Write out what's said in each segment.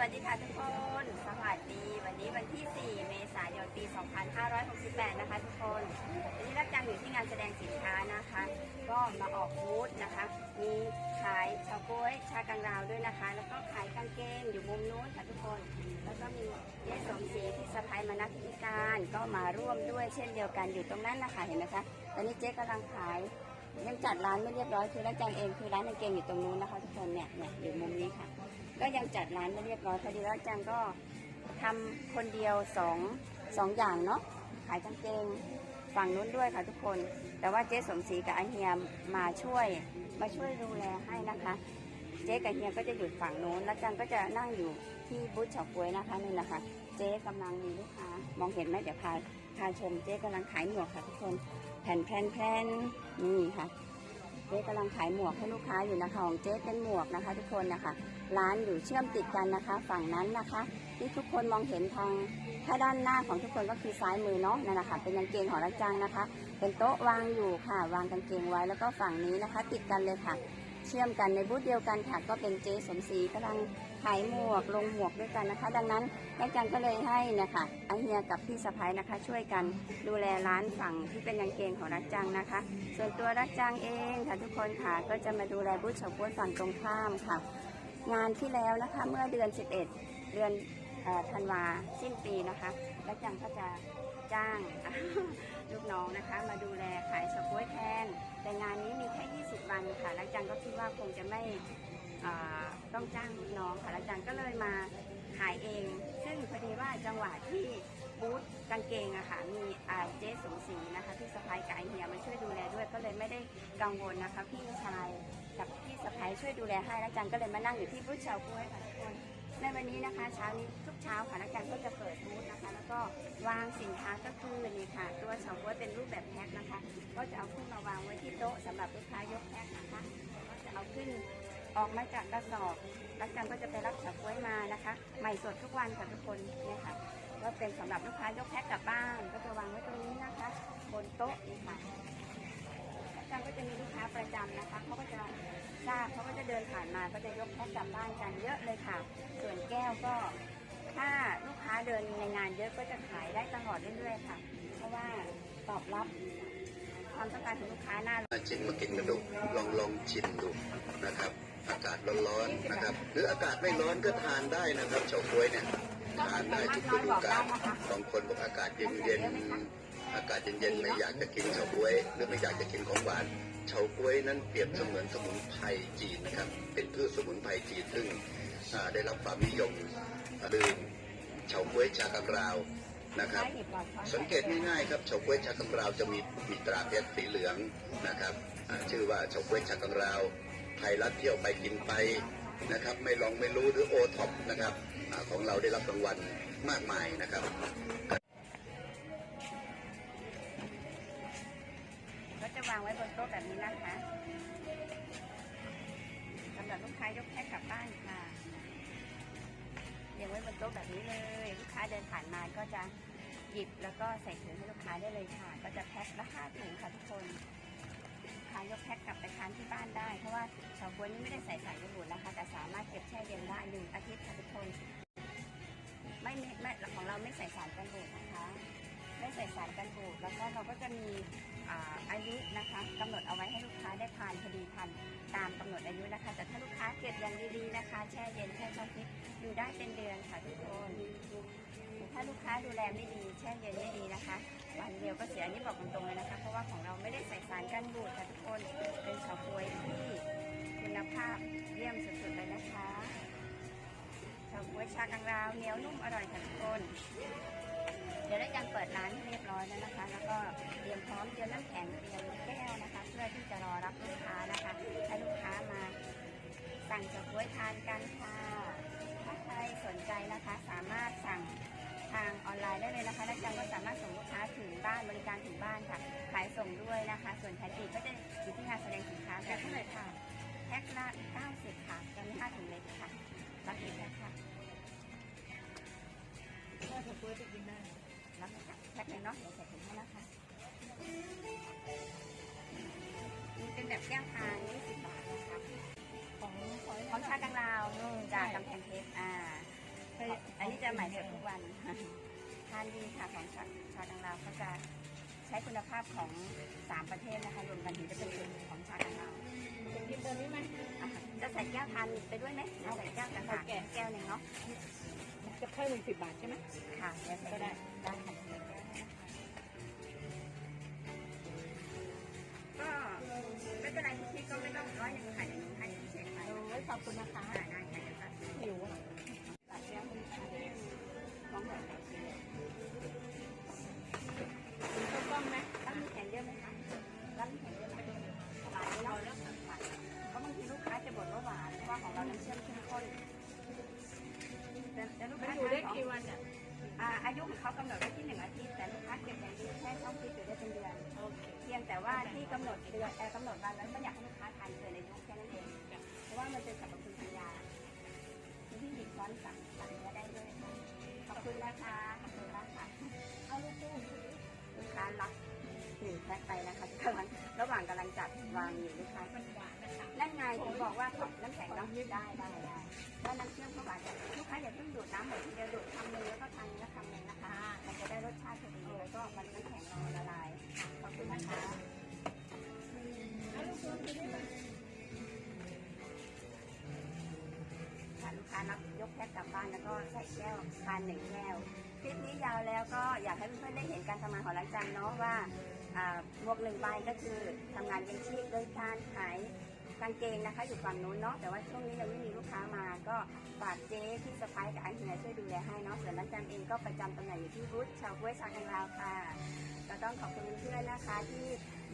วัสดีค่ะทุกคน สวัสดีวันนี้วันที่ 4 เมษายน ปี 2568 นะคะทุกคนวันนี้รับจังอยู่ที่งานแสดงสินค้านะคะ ก็มาออกบูธนะคะ มีขายชาก๊วยชากังราวด้วยนะคะ แล้วก็ขายกางเกงอยู่มุมนู้นค่ะทุกคน แล้วก็มีเจ๊สมศรีที่สะพายมานักพิการก็มาร่วมด้วยเช่นเดียวกันอยู่ตรงนั้นนะคะเห็นไหมคะ ตอนนี้เจ๊กำลังขาย ยังจัดร้านไม่เรียบร้อยคือร้านจังเองคือร้านกางเกงอยู่ตรงนู้นนะคะทุกคนเนี่ยเนี่ยอยู่มุมนี้ค่ะ ก็ยังจัดร้านไม่เรียบร้อยพอดีแล้วจังก็ทำคนเดียวสองสองอย่างเนาะขายกางเกงฝั่งนู้นด้วยค่ะทุกคน แต่ว่าเจ๊สมศรีกับอาเฮียมาช่วยมาช่วยดูแลให้นะคะ เจ๊กับเฮียก็จะอยู่ฝั่งนู้นแล้วจังก็จะนั่งอยู่ที่บูธเฉาก๊วยนะคะนี่แหละค่ะเจ๊กำลังมีลูกค้ามองเห็นไหมเดี๋ยวพาพาชมเจ๊กำลังขายหมวกค่ะทุกคน ผ่นแผ่นแผ่นนี่ค่ะเจ๊กำลังขายหมวกให้ลูกค้าอยู่นะคะของเจ๊เป็นหมวกนะคะ ทุกคนนะคะ ร้านอยู่เชื่อมติดกันนะคะ ฝั่งนั้นนะคะที่ทุกคนมองเห็นทางถ้าด้านหน้าของทุกคนก็คือซ้ายมือเนาะนั่นแหละค่ะเป็นกางเกงของรักจังนะคะ เป็นโต๊ะวางอยู่ค่ะ วางกางเกงไว้แล้วก็ฝั่งนี้นะคะ ติดกันเลยค่ะ เชื่อมกันในบูธเดียวกันค่ะก็เป็นเจ๊สมศรีกำลังขายหมวกลงหมวกด้วยกันนะคะ ดังนั้นรักจังก็เลยให้นะคะอาเฮียกับพี่สะพ้ายนะคะ ช่วยกันดูแลร้านฝั่งที่เป็นกางเกงของรักจังนะคะ ส่วนตัวรักจังเองค่ะทุกคนค่ะก็จะมาดูแลบูธเฉาก๊วยฝั่งตรงข้ามค่ะ งานที่แล้วนะคะเมื่อเดือน 11 เดือนเอ่อธันวาสิ้นปีนะคะรักจังก็จะจ้างลูกน้องนะคะ มาดูแลขายเฉาก๊วยแทนแต่งานนี้ วันค่ะรักจังก็คิดว่าคงจะไม่ต้องจ้างลูกน้องค่ะรักจังก็เลยมาขายเอง ซึ่งพอดีว่าจังหวะที่บูธกางเกงอะค่ะมีเจ๊สมศรีนะคะที่สะพายกายเฮียมาช่วยดูแลด้วยก็เลยไม่ได้กังวลนะคะ พี่ชายกับพี่สะพายช่วยดูแลให้แล้วจันก็เลยมานั่งอยู่ที่บูธเฉาก๊วยค่ะทุกคนในวันนี้นะคะเช้านี้ เช้าค่ะแล้วจันก็จะเปิดบูธนะคะ แล้วก็วางสินค้าก็คือนี่ค่ะ ตัวเฉาก๊วยเป็นรูปแบบแพ็คนะคะ ก็จะเอาขึ้นมาวางไว้ที่โต๊ะสำหรับลูกค้ายกแพ็คนะคะก็จะเอาขึ้นออกมาจากกระสอบแล้วจันก็จะไปรับเฉาก๊วยมานะคะ ใหม่สดทุกวันค่ะทุกคนเนี่ยค่ะก็เป็นสำหรับลูกค้ายกแพ็คกลับบ้านก็จะวางไว้ตรงนี้นะคะ บนโต๊ะนี่ค่ะอาจารย์ก็จะมีลูกค้าประจำนะคะเขาก็จะทราบเขาก็จะเดินผ่านมาก็จะยกแพ็คกลับบ้านกันเยอะเลยค่ะ ส่วนแก้วก็ ถ้าลูกค้าเดินในงานเยอะก็จะขายได้ตลอดเรื่อยๆค่ะ เพราะว่าตอบรับความต้องการของลูกค้าหน้ามาชิมมากินกันดูลองลองชิมดูนะครับ อากาศร้อนๆนะครับ หรืออากาศไม่ร้อนก็ทานได้นะครับเฉาก๊วยเนี่ยทานได้ทุกฤดูกาลบางคนบอกอากาศเย็นๆอากาศเย็นๆไม่อยากจะกินเฉาก๊วย หรือไม่อยากจะกินของหวานเฉาก๊วยนั้นเปรียบเสมือนสมุนไพรจีนนะครับเป็นพืชสมุนไพรจีนซึ่ง ได้รับความนิยมดื่มเฉาก๊วยชากังราวนะครับ สังเกตง่ายๆครับเฉาก๊วยชากังราวจะมีมีตราเพชรสีเหลืองนะครับอ่าชื่อว่าเฉาก๊วยชากังราวไทยรัฐเที่ยวไปกินไปนะครับ ไม่ลองไม่รู้หรือโอท็อปนะครับอาของเราได้รับรางวัลมากมายนะครับก็จะวางไว้บนโต๊ะแบบนี้นะคะสำหรับลูกค้ายกแพ็คกลับบ้านค่ะ เรียงไว้บนโต๊ะแบบนี้เลย ลูกค้าเดินผ่านมาก็จะหยิบแล้วก็ใส่ถุงให้ลูกค้าได้เลยค่ะ ก็จะแพ็คละห้าถุงค่ะทุกคนลูกค้ายกแพ็คกลับไปทานที่บ้านได้ เพราะว่าเฉาก๊วยนี่ไม่ได้ใส่สารกันบูดนะคะ แต่สามารถเก็บแช่เย็นได้หนึ่งอาทิตย์ค่ะทุกคนไม่ไม่ไมของเราไม่ใส่สารกันบูดนะคะ ไม่ใส่สารกันบูดแล้วก็เราก็จะมีอาอายุนะคะกำหนดเอาไว้ให้ลูกค้าได้ทานพอดีทันตามกำหนดอายุนะคะ แต่ถ้าลูกค้าเก็บอย่างดีๆนะคะ แช่เย็นแช่ช่องฟิต อยู่ได้เป็นเดือนค่ะทุกคน ถ้าลูกค้าดูแลไม่ดีแช่เย็นไม่ดีนะคะ วันเดียวก็เสียนนี้บอกตรงๆเลยนะคะ เพราะว่าของเราไม่ได้ใส่สารกันบูดค่ะทุกคน เป็นเฉาก๊วยที่คุณภาพเยี่ยมสุดๆเลยนะคะเฉาก๊วยชากังราวเหนียวนุ่มอร่อยค่ะทุกคน เดี๋ยวได้การเปิดร้านเรียบร้อยแล้วนะคะ แล้วก็เตรียมพร้อมเตรียมน้ำแข็งเตรียมแก้วนะคะ เพื่อที่จะรอรับลูกค้านะคะ ให้ลูกค้ามาสั่งเฉาก๊วยทานกันค่ะ สนใจนะคะ สามารถสั่งทางออนไลน์ได้เลยนะคะและจังก็สามารถส่งลูกค้าถึงบ้านบริการถึงบ้านค่ะ ขายส่งด้วยนะคะ ส่วนขายปลีกก็จะอยู่ที่งานแสดงสินค้าแพ็คเท่าไหร่ค่ะแพ็คละ90ค่ะตอนนี้5ถุงเล็กค่ะรับอีกแล้วค่ะถ้าเฉาก๊วยจะกินได้รับนะคะแพ็คเลยเนาะเดี๋ยวใส่ถุงให้นะคะ อันนี้จะใหม่สดทุกวันทานดีค่ะของชาชาดังลาวเขาจะใช้คุณภาพของสามประเทศนะคะรวมกันถึงจะเป็นของชาดังลาวจะกินตัวนี้ไหมจะใส่แก้วทานไปด้วยไหมจะใส่แก้วกระถางแก้วหนึ่งเนาะจะเพิ่มอีกสิบบาทใช่ไหมค่ะก็ได้ได้ค่ะ เขากำหนดไว้ที่หนึ่งอาทิตย์แต่ลูกค้าเก็บอย่างดีแค่ช่องฟิตอยู่ได้เป็นเดือนโอเคเพียงแต่ว่าที่กำหนดเดือนเอ่อกำหนดวันนั้นไม่อยากให้ลูกค้าทานเกินอายุแค่นั้นเองเพราะว่ามันเป็นสรรพคุณทางยาคุณพี่หยิบช้อนสั่งสั่งเนื้อได้ด้วยค่ะขอบคุณนะคะขอบคุณมากค่ะเอาลูกตู้ลูกค้ารับหนึ่งแพ็คไปนะคะกำลังระหว่างกำลังจัดวางอยู่ลูกค้ามันหวานนะคะนั่นไงผมบอกว่าขอบน้ำแข็งเนาะได้ได้ได้ถ้าน้ำเชื่อมเข้าไป นะลูกค้ารับยกแพ็คกลับบ้านแล้วก็ใส่แก้วทานหนึ่งแก้ว คลิปนี้ยาวแล้วก็อยากให้เพื่อนๆได้เห็นการทำงานของร้านจันเนาะว่าอ่าหมวกหนึ่งใบก็คือทำงานเลี้ยงชีพโดยการขาย กางเกงนะคะ อยู่ฝั่งนู้นเนาะแต่ว่าช่วงนี้ยังไม่มีลูกค้ามาก็ฝากเจ๊ที่สะพ้ายกับอันเฮียช่วยดูแลให้เนาะส่วนร้านจันเองก็ประจำตำแหน่งอยู่ที่บูธชาวกล้วยชากังลาวค่ะก็ต้องขอบคุณเพื่อนนะคะที่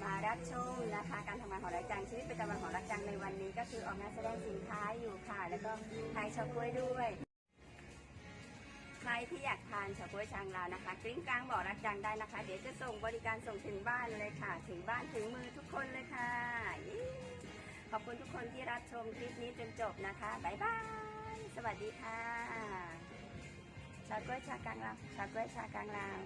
มารับชมนะคะการทำงานของร้านจันชีวิตประจำวันของร้านจันในวันนี้ก็คือออกงานแสดงสินค้าอยู่ค่ะ แล้วก็ขายชาวกล้วยด้วยใครที่อยากทานเฉาก๊วยชางลาวนะคะกริ้งกลางบอกรักจังได้นะคะ เดี๋ยวจะส่งบริการส่งถึงบ้านเลยค่ะ ถึงบ้านถึงมือทุกคนเลยค่ะ ขอบคุณทุกคนที่รับชมคลิปนี้จนจบนะคะบ๊ายบาย สวัสดีค่ะ ชากล้วยชากลางลาวชากล้วยชากลางลาว